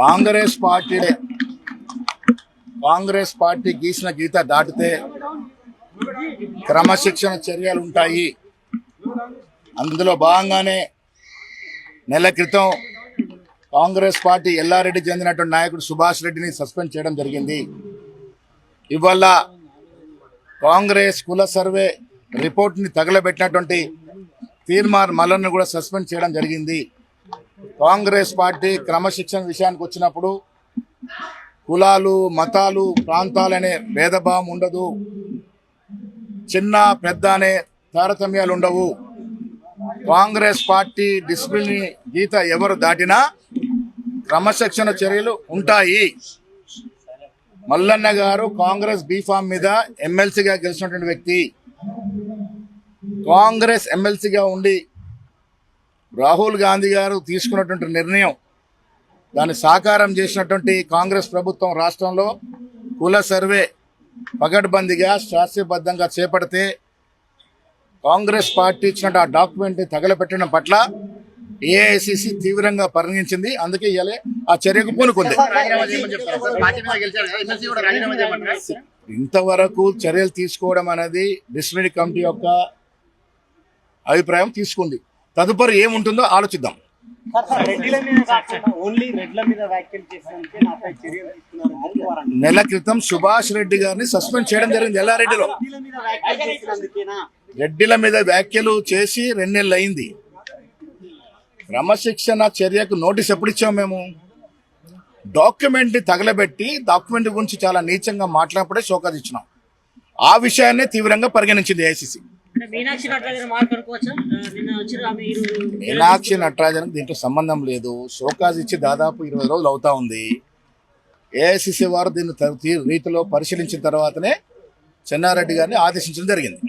Congress party Congress party గీసిన గీత దాటితే క్రమశిక్షణ చర్యలు ఉంటాయి. అందులో భాగంగానే నెల క్రితం కాంగ్రెస్ పార్టీ ఎల్లారెడ్డి చెందినటువంటి నాయకుడు సుభాష్ రెడ్డిని సస్పెండ్ చేయడం జరిగింది. ఇవాళ కాంగ్రెస్ కుల సర్వే రిపోర్ట్ని తగలబెట్టినటువంటి తీర్మార్ మల్లన్ను కూడా సస్పెండ్ చేయడం జరిగింది. కాంగ్రెస్ పార్టీ క్రమశిక్షణ విషయానికి వచ్చినప్పుడు కులాలు మతాలు ప్రాంతాలనే భేదభావం ఉండదు. చిన్న పెద్ద అనే తారతమ్యాలు ఉండవు. కాంగ్రెస్ పార్టీ డిసిప్లిన్ గీత ఎవరు దాటినా క్రమశిక్షణ చర్యలు ఉంటాయి. మల్లన్న గారు కాంగ్రెస్ బీఫామ్ మీద ఎమ్మెల్సీగా గెలిచినటువంటి వ్యక్తి. కాంగ్రెస్ ఎమ్మెల్సీగా ఉండి రాహుల్ గాంధీ గారు తీసుకున్నటువంటి నిర్ణయం దాన్ని సాకారం చేసినటువంటి కాంగ్రెస్ ప్రభుత్వం రాష్ట్రంలో కుల సర్వే పగడ్బందీగా శాస్త్రీయబద్ధంగా చేపడితే కాంగ్రెస్ పార్టీ ఇచ్చిన ఆ డాక్యుమెంట్ని తగలపెట్టడం పట్ల ఏఐసిసి తీవ్రంగా పరిగణించింది అందుకే ఇవాళ ఆ చర్యకు పూనుకుంది. ఇంతవరకు చర్యలు తీసుకోవడం అనేది డిసిప్లినరీ కమిటీ యొక్క అభిప్రాయం తీసుకుంది. తదుపరి ఏముంటుందో ఆలోచిద్దాం. నెల క్రితం సుభాష్ రెడ్డి గారిని సస్పెండ్ చేయడం జరిగింది ఎల్లారెడ్డిలో రెడ్డిల. మీద వ్యాఖ్యలు చేసి రెండు నెలలు చేసి రెండేళ్ళు అయింది క్రమశిక్షణ చర్యకు నోటీస్ ఎప్పుడు ఇచ్చాము మేము? డాక్యుమెంట్ తగలబెట్టి డాక్యుమెంట్ గురించి చాలా నీచంగా మాట్లాడినప్పుడే షోకాజ్ ఇచ్చినాం. ఆ విషయాన్ని తీవ్రంగా పరిగణించింది ఏఐసిసి మీనాక్షి నటరాజన్ దీంట్లో సంబంధం లేదు. షోకాజ్ ఇచ్చి దాదాపు ఇరవై రోజులు అవుతా ఉంది. ఏఐసిసి వారు దీన్ని రీతిలో పరిశీలించిన తర్వాతనే చెన్నారెడ్డి గారిని ఆదేశించడం జరిగింది.